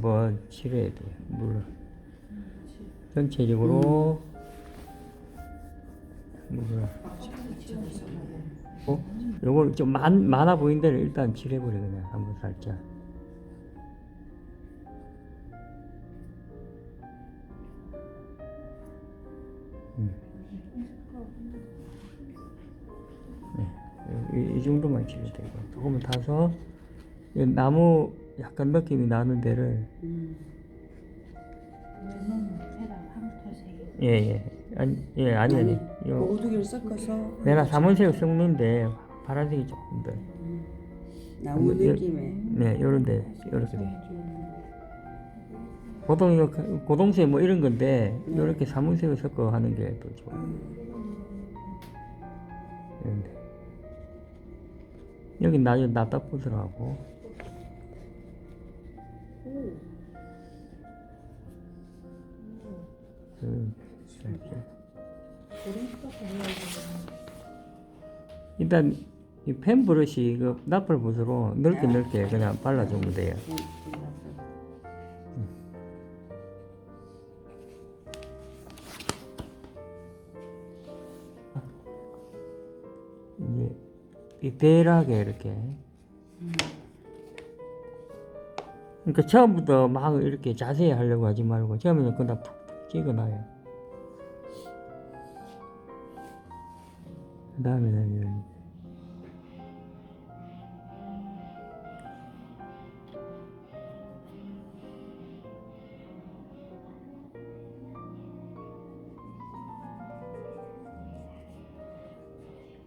뭐 칠해야 돼. 물론. 전체적으로 물론. 어? 요걸 좀 많, 많아 데를 일단 칠해버려 그냥. 한번 살짝. 음. 네, 이, 이 정도만 칠해도 되고 조금만 타서 이 나무 약간 느낌이 나는 데를. 예예. 아니 예 아니 아니. 그요 오두기를 섞어서? 내가 사문색 섞는데 파란색이 조금 더. 나무 요- 느낌의 네, 요런 데 요렇게 돼. 보통 이거 그- 고동색 뭐 이런 건데 요렇게 사문색을 섞어 하는 게더 좋아. 이런데. 여기 나 나다 부스러하고 그 이렇게. 일단 이펜 브러쉬 그 나팔 붓으로 넓게 넓게 그냥 발라주면 돼요. 이제 디테일하게 이렇게. 그러니까 처음부터 막 이렇게 자세히 하려고 하지 말고 처음에는 그냥 푹푹 찍어놔요. 그 다음에는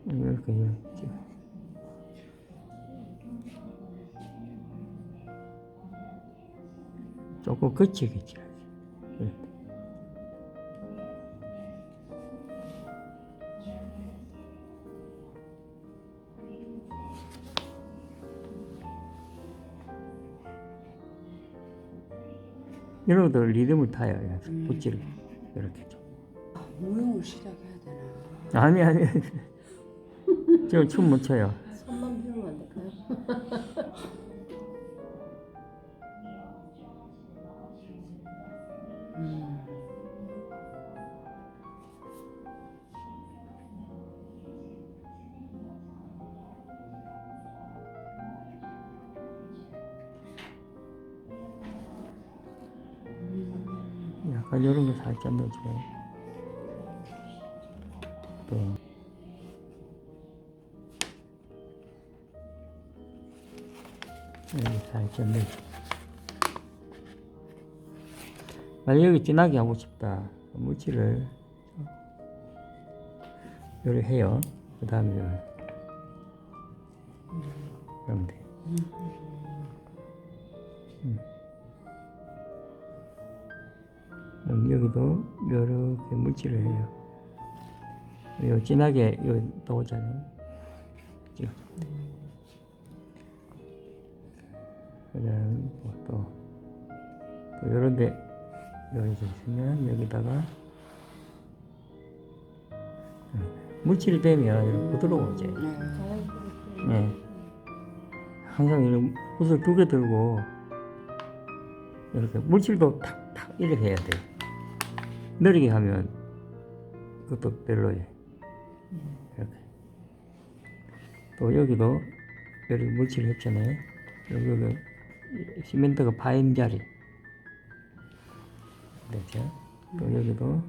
이렇게 이렇게 조금. 네. 이런 것도 리듬을 타야 해. 붓질 이렇게 좀. 모형을 시작해야 되나 아니 아니. 저춤못 춰요. 손만 비우면 안 될까요? 약간 이런 거 살짝 넣어줘요. 또 여기 살짝 넣어. 만약 여기 진하게 하고 싶다. 물질을 요리 해요. 그 다음에 그러면 돼. 음, 여기도 이렇게 물질을 해요. 요 진하게 요 나오잖아요. 그다음 뭐 또, 또 요런데 여기 있으면 여기다가 음, 물질이 되면 이렇게 부드러워져. 네. 항상 이런 붓을 두 개 들고 이렇게 물질도 탁탁 이렇게 해야 돼. 느리게 하면 그것도 별로예요. 이렇게. 또 여기도 여기 물질 했잖아요. 여기 여기 시멘트가 파인 자리. 됐죠? 또 여기도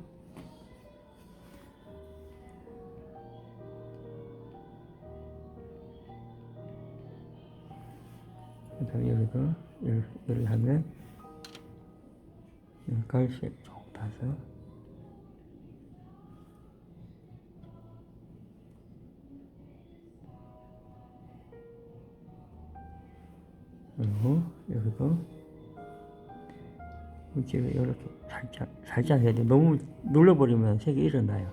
그다음 여기도 이렇게 하면 갈색 쭉 타서 그리고 여기도 물질을 이렇게 살짝 살짝 해야 돼. 너무 눌러버리면 색이 일어나요.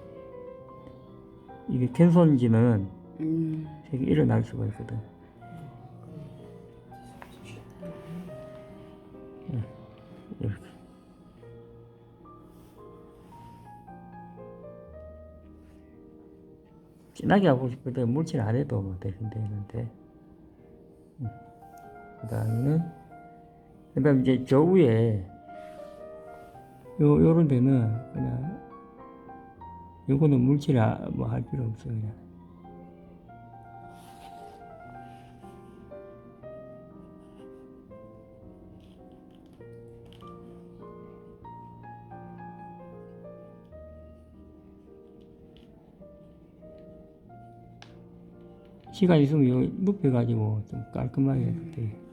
이게 캔손지는 음, 색이 일어날 수가 있거든. 예, 이렇게. 진하게 하고 싶을 때 물칠 안 해도 뭐 되는데. 그 다음에는 그다음 이제 저 위에 요 요런 데는 그냥 요거는 물질 뭐할 필요 없어 그냥. 시간 있으면 요 눕혀가지고 좀 깔끔하게 돼.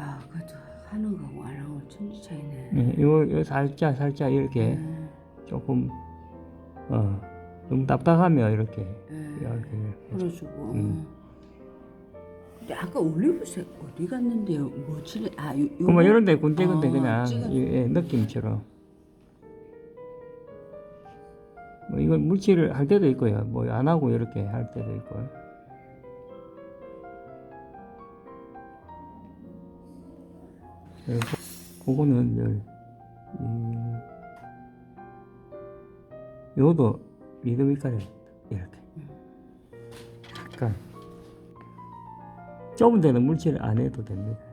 아, 그것도 하는 거고 안 하고 천지 차이네. 네, 요, 요 살짝 살짝 이렇게 음, 조금 어 너무 답답하면 이렇게 예. 이렇게 풀어주고. 음. 근데 아까 올리브색 어디 갔는데요? 뭐지? 아, 요, 요거? 그뭐 이런데 군데군데 어, 그냥 찍어줘. 이- 예, 느낌처럼 뭐 이건 물칠을 할 때도 있고요 뭐 안 하고 이렇게 할 때도 있고 그거는 이제 이 요도 리드미컬에 이렇게. 약간. 좁은 데는 물칠을 안 해도 됩니다.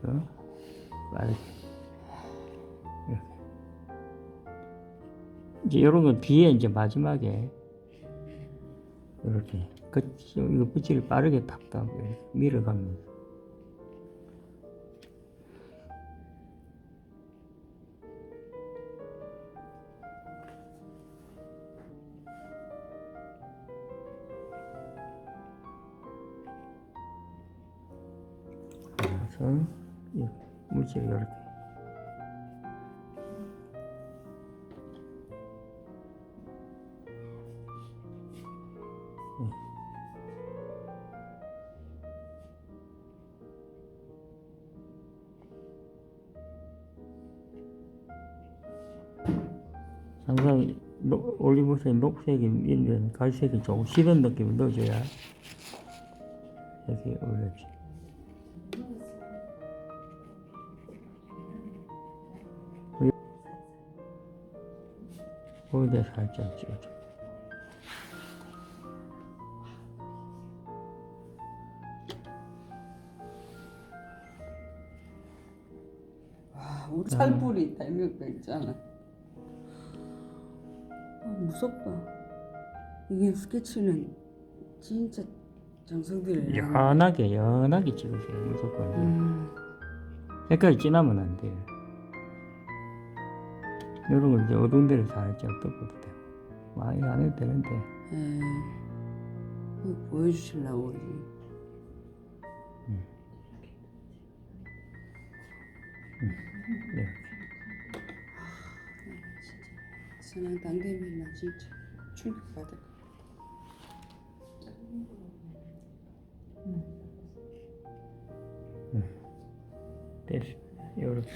그래서 빠르게 이렇게 이제 이런 건 뒤에 이제 마지막에 이렇게 그 이거 붓질을 빠르게 탁탁 밀어가면서 그래서 이 물질을 이렇게 항상 노- 올리브색 있는 갈색이 조금 시든 느낌을 넣어줘야 이렇게 올려지. 거기다 살짝 찍어줘. 와, 오찰불이 있다. 이거 있잖아. 아, 무섭다. 이게 스케치는 진짜 정성들이 연하게 연하게 찍으세요 무조건. 음, 색깔이 진하면 안 돼요. 이런 거 이제 어두운 데를 덮어도 돼요. 많이 안 해도 되는데. 에, 그거 보여주시려고 그러지. 네. 선행 당대면 나 진짜 충격받을 것 같아. 됐어. 이렇게.